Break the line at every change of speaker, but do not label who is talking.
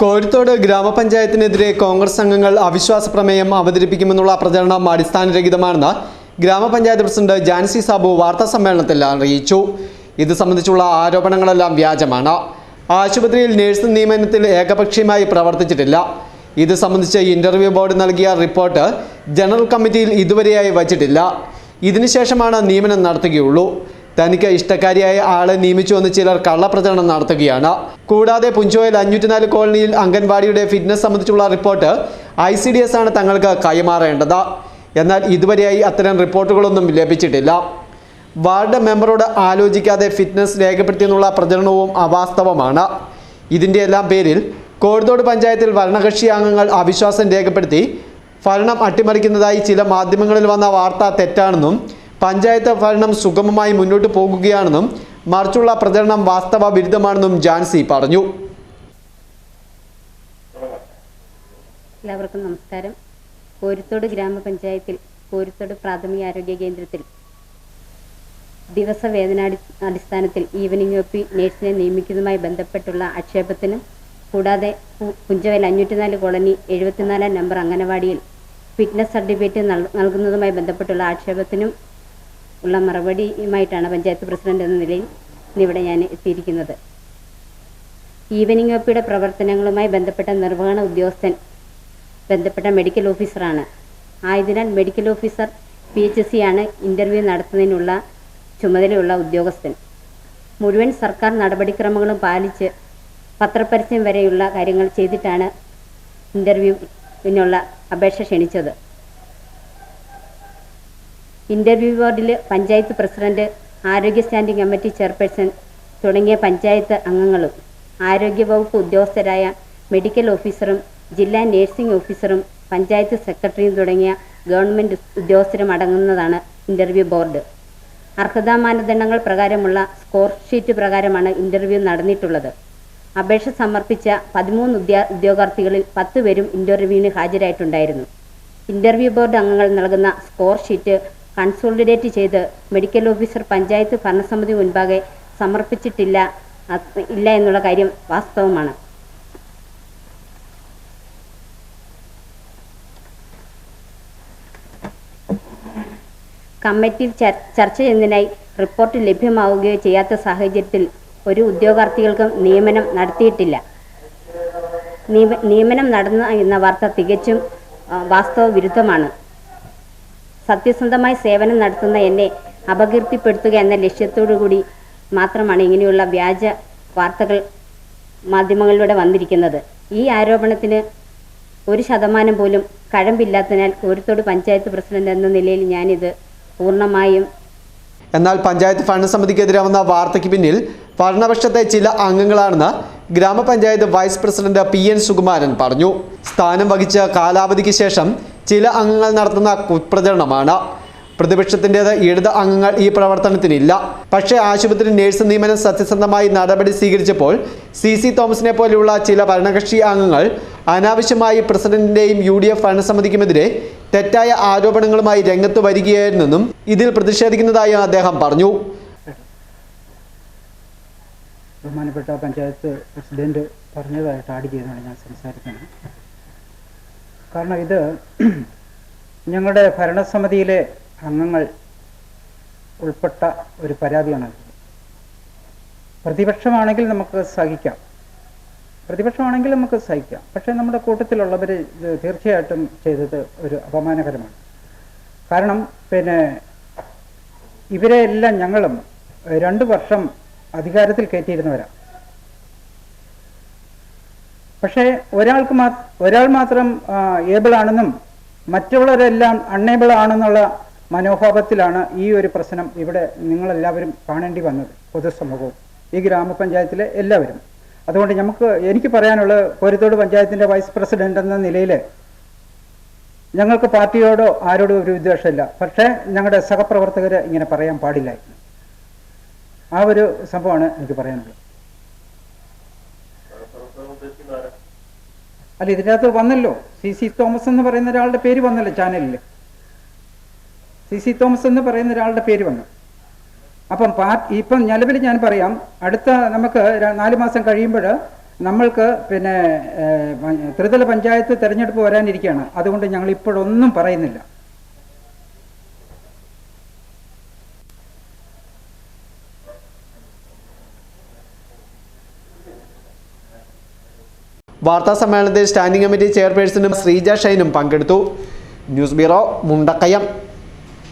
കോഴിത്തോട് ഗ്രാമപഞ്ചായത്തിനെതിരെ കോൺഗ്രസ് അംഗങ്ങൾ അവിശ്വാസ പ്രമേയം അവതരിപ്പിക്കുമെന്നുള്ള പ്രചരണം അടിസ്ഥാനരഹിതമാണെന്ന് ഗ്രാമപഞ്ചായത്ത് പ്രസിഡന്റ് ജാൻസി സാബു വാർത്താ സമ്മേളനത്തിൽ അറിയിച്ചു. ഇത് സംബന്ധിച്ചുള്ള ആരോപണങ്ങളെല്ലാം വ്യാജമാണ്. ആശുപത്രിയിൽ നഴ്സ് നിയമനത്തിൽ ഏകപക്ഷീയമായി പ്രവർത്തിച്ചിട്ടില്ല. ഇത് സംബന്ധിച്ച് ഇന്റർവ്യൂ ബോർഡ് നൽകിയ റിപ്പോർട്ട് ജനറൽ കമ്മിറ്റിയിൽ ഇതുവരെയായി വച്ചിട്ടില്ല. ഇതിനുശേഷമാണ് നിയമനം നടത്തുകയുള്ളൂ. തനിക്ക് ഇഷ്ടക്കാരിയായ ആളെ നിയമിച്ചു വന്ന് ചിലർ കള്ളപ്രചരണം നടത്തുകയാണ്. കൂടാതെ പുഞ്ചോയിൽ അഞ്ഞൂറ്റിനാല് കോളനിയിൽ അംഗൻവാടിയുടെ ഫിറ്റ്നസ് സംബന്ധിച്ചുള്ള report I C D S ആണ് തങ്ങൾക്ക് കൈമാറേണ്ടത്. എന്നാൽ ഇതുവരെയായി അത്തരം റിപ്പോർട്ടുകളൊന്നും ലഭിച്ചിട്ടില്ല. വാർഡ് മെമ്പറോട് ആലോചിക്കാതെ ഫിറ്റ്നസ് രേഖപ്പെടുത്തിയെന്നുള്ള പ്രചരണവും അവാസ്തവമാണ്. ഇതിന്റെ എല്ലാം പേരിൽ കോഴിത്തോട് പഞ്ചായത്തിൽ ഭരണകക്ഷി അംഗങ്ങൾ അവിശ്വാസം രേഖപ്പെടുത്തി ഭരണം അട്ടിമറിക്കുന്നതായി ചില മാധ്യമങ്ങളിൽ വന്ന വാർത്ത തെറ്റാണെന്നും പഞ്ചായത്ത് ഭരണം സുഗമമായി മുന്നോട്ട് പോകുകയാണെന്നും മറിച്ചുള്ള പ്രചരണം വാസ്തവ വിരുദ്ധമാണെന്നും ജാൻസി പറഞ്ഞു.
എല്ലാവർക്കും നമസ്കാരം. കോരിത്തോട് ഗ്രാമപഞ്ചായത്തിൽ കോരിത്തോട് പ്രാഥമിക ആരോഗ്യ കേന്ദ്രത്തിൽ ദിവസ ദിവസവേതനാടി അടിസ്ഥാനത്തിൽ ഈവനിംഗ് ഒ പി നേഴ്സിനെ നിയമിക്കുന്നതുമായി ബന്ധപ്പെട്ടുള്ള ആക്ഷേപത്തിന് കൂടാതെ പുഞ്ചവയൽ അഞ്ഞൂറ്റിനാല് കോളനി എഴുപത്തിനാലാം നമ്പർ അംഗനവാടിയിൽ ഫിറ്റ്നസ് സർട്ടിഫിക്കറ്റ് നൽ- നൽകുന്നതുമായി ബന്ധപ്പെട്ടുള്ള ആക്ഷേപത്തിനും ഉള്ള മറുപടിയുമായിട്ടാണ് പഞ്ചായത്ത് പ്രസിഡന്റ് എന്ന നിലയിൽ ഇന്നിവിടെ ഞാൻ എത്തിയിരിക്കുന്നത്. ഈവനിംഗ് ഒപ്പിയുടെ പ്രവർത്തനങ്ങളുമായി ബന്ധപ്പെട്ട നിർവഹണ ഉദ്യോഗസ്ഥൻ ബന്ധപ്പെട്ട മെഡിക്കൽ ഓഫീസറാണ്. ആയതിനാൽ medical officer P H C ആണ് ഇന്റർവ്യൂ നടത്തുന്നതിനുള്ള ചുമതലയുള്ള ഉദ്യോഗസ്ഥൻ. മുഴുവൻ സർക്കാർ നടപടിക്രമങ്ങളും പാലിച്ച് പത്രപരസ്യം വരെയുള്ള കാര്യങ്ങൾ ചെയ്തിട്ടാണ് ഇന്റർവ്യൂവിനുള്ള അപേക്ഷ ക്ഷണിച്ചത്. ഇന്റർവ്യൂ ബോർഡിൽ പഞ്ചായത്ത് പ്രസിഡന്റ് ആരോഗ്യ സ്റ്റാൻഡിംഗ് കമ്മിറ്റി ചെയർപേഴ്സൺ തുടങ്ങിയ പഞ്ചായത്ത് അംഗങ്ങളും ആരോഗ്യവകുപ്പ് ഉദ്യോഗസ്ഥരായ മെഡിക്കൽ ഓഫീസറും ജില്ലാ നഴ്സിംഗ് ഓഫീസറും പഞ്ചായത്ത് സെക്രട്ടറിയും തുടങ്ങിയ ഗവൺമെന്റ് ഉദ്യോഗസ്ഥരും അടങ്ങുന്നതാണ് ഇന്റർവ്യൂ ബോർഡ്. അർഹതാ മാനദണ്ഡങ്ങൾ പ്രകാരമുള്ള സ്കോർ ഷീറ്റ് പ്രകാരമാണ് ഇന്റർവ്യൂ നടന്നിട്ടുള്ളത്. അപേക്ഷ സമർപ്പിച്ച പതിമൂന്ന് ഉദ്യ ഉദ്യോഗാർത്ഥികളിൽ പത്ത് പേരും ഇന്റർവ്യൂവിന് ഹാജരായിട്ടുണ്ടായിരുന്നു. ഇന്റർവ്യൂ ബോർഡ് അംഗങ്ങൾ നൽകുന്ന സ്കോർ ഷീറ്റ് കൺസോളിഡേറ്റ് ചെയ്ത് മെഡിക്കൽ ഓഫീസർ പഞ്ചായത്ത് ഭരണസമിതി മുൻപാകെ സമർപ്പിച്ചിട്ടില്ല ഇല്ല എന്നുള്ള കാര്യം വാസ്തവമാണ്. കമ്മിറ്റിയിൽ ചർച്ച ചെയ്യുന്നതിനായി റിപ്പോർട്ട് ലഭ്യമാവുകയോ ചെയ്യാത്ത സാഹചര്യത്തിൽ ഒരു ഉദ്യോഗാർത്ഥികൾക്കും നിയമനം നടത്തിയിട്ടില്ല. നിയമനം നടന്ന എന്ന വാർത്ത തികച്ചും വാസ്തവ വിരുദ്ധമാണ് സത്യസന്ധമായി സേവനം നടത്തുന്ന എന്നെ അപകീർത്തിപ്പെടുത്തുക എന്ന ലക്ഷ്യത്തോടു കൂടി മാത്രമാണ് ഇങ്ങനെയുള്ള വ്യാജ വാർത്തകൾ മാധ്യമങ്ങളിലൂടെ വന്നിരിക്കുന്നത്. ഈ ആരോപണത്തിന് ഒരു ശതമാനം പോലും കഴമ്പില്ലാത്തതിനാൽ കോരിത്തോട് പഞ്ചായത്ത് പ്രസിഡന്റ് എന്ന നിലയിൽ ഞാനിത് പൂർണമായും
എന്നാൽ പഞ്ചായത്ത് ഭരണ സമിതിക്കെതിരെ വന്ന വാർത്തയ്ക്ക് പിന്നിൽ ഭരണപക്ഷത്തെ ചില അംഗങ്ങളാണെന്ന് ഗ്രാമപഞ്ചായത്ത് vice president P N Sukumaran പറഞ്ഞു. സ്ഥാനം വഹിച്ച കാലാവധിക്ക് ശേഷം ചില അംഗങ്ങൾ നടത്തുന്ന കുപ്രചരണമാണ്. പ്രതിപക്ഷത്തിന്റേത് ഇടത് അംഗങ്ങൾ ഈ പ്രവർത്തനത്തിനില്ല. പക്ഷേ ആശുപത്രി നഴ്സ് നിയമനം സത്യസന്ധമായി നടപടി സ്വീകരിച്ചപ്പോൾ സി സി തോമസിനെ പോലെയുള്ള ചില ഭരണകക്ഷി അംഗങ്ങൾ അനാവശ്യമായി പ്രസിഡന്റിന്റെയും യു ഡി എഫ് ഭരണസമിതിക്കുമെതിരെ തെറ്റായ ആരോപണങ്ങളുമായി രംഗത്ത് വരികയായിരുന്നെന്നും ഇതിൽ പ്രതിഷേധിക്കുന്നതായി അദ്ദേഹം പറഞ്ഞു.
ബഹുമാനപ്പെട്ട പഞ്ചായത്ത് പ്രസിഡന്റ് പറഞ്ഞതായിട്ട് ആഡ് ചെയ്താണ് ഞാൻ സംസാരിക്കുന്നത്. കാരണം ഇത് ഞങ്ങളുടെ ഭരണസമിതിയിലെ അംഗങ്ങൾ ഉൾപ്പെട്ട ഒരു പരാതിയാണ്. പ്രതിപക്ഷമാണെങ്കിൽ നമുക്ക് സഹിക്കാം. പ്രതിപക്ഷമാണെങ്കിൽ നമുക്ക് സഹിക്കാം. പക്ഷേ നമ്മുടെ കൂട്ടത്തിലുള്ളവർ ഇത് തീർച്ചയായിട്ടും ചെയ്തത് ഒരു അപമാനകരമാണ്. കാരണം പിന്നെ ഇവരെ എല്ലാം ഞങ്ങളും രണ്ടു വർഷം അധികാരത്തിൽ കയറ്റിയിരുന്നവരാണ് പക്ഷേ ഒരാൾക്ക് മാ ഒരാൾ മാത്രം ഏബിൾ ആണെന്നും മറ്റുള്ളവരെല്ലാം അൺഎബിൾ ആണെന്നുള്ള മനോഭാവത്തിലാണ് ഈ ഒരു പ്രശ്നം ഇവിടെ നിങ്ങളെല്ലാവരും കാണേണ്ടി വന്നത് പൊതുസമൂഹവും ഈ ഗ്രാമപഞ്ചായത്തിലെ എല്ലാവരും. അതുകൊണ്ട് നമുക്ക് എനിക്ക് പറയാനുള്ളത് കോരിത്തോട് പഞ്ചായത്തിന്റെ വൈസ് പ്രസിഡന്റ് എന്ന നിലയിൽ ഞങ്ങൾക്ക് പാർട്ടിയോടോ ആരോടോ ഒരു വിദ്വേഷമില്ല. പക്ഷേ ഞങ്ങളുടെ സഹപ്രവർത്തകർ ഇങ്ങനെ പറയാൻ പാടില്ലായിരുന്നു. ആ ഒരു സംഭവമാണ് എനിക്ക് പറയാനുള്ളത്. അല്ല ഇതിനകത്ത് വന്നല്ലോ. സി സി തോമസ് എന്ന് പറയുന്ന ഒരാളുടെ പേര് വന്നല്ലോ ചാനലിൽ സി സി തോമസ് എന്ന് പറയുന്ന ഒരാളുടെ പേര് വന്നു. അപ്പം പാർട്ടി ഇപ്പം നിലവിൽ ഞാൻ പറയാം അടുത്ത നമുക്ക് നാലു മാസം കഴിയുമ്പോൾ നമ്മൾക്ക് പിന്നെ ത്രിതല പഞ്ചായത്ത് തെരഞ്ഞെടുപ്പ് വരാനിരിക്കുകയാണ്. അതുകൊണ്ട് ഞങ്ങൾ ഇപ്പോഴൊന്നും പറയുന്നില്ല.
വാർത്താ സമ്മേളനത്തിൽ സ്റ്റാൻഡിംഗ് കമ്മിറ്റി ചെയർപേഴ്സണും ശ്രീജ ഷൈനും പങ്കെടുത്തു. News bureau Mundakayam.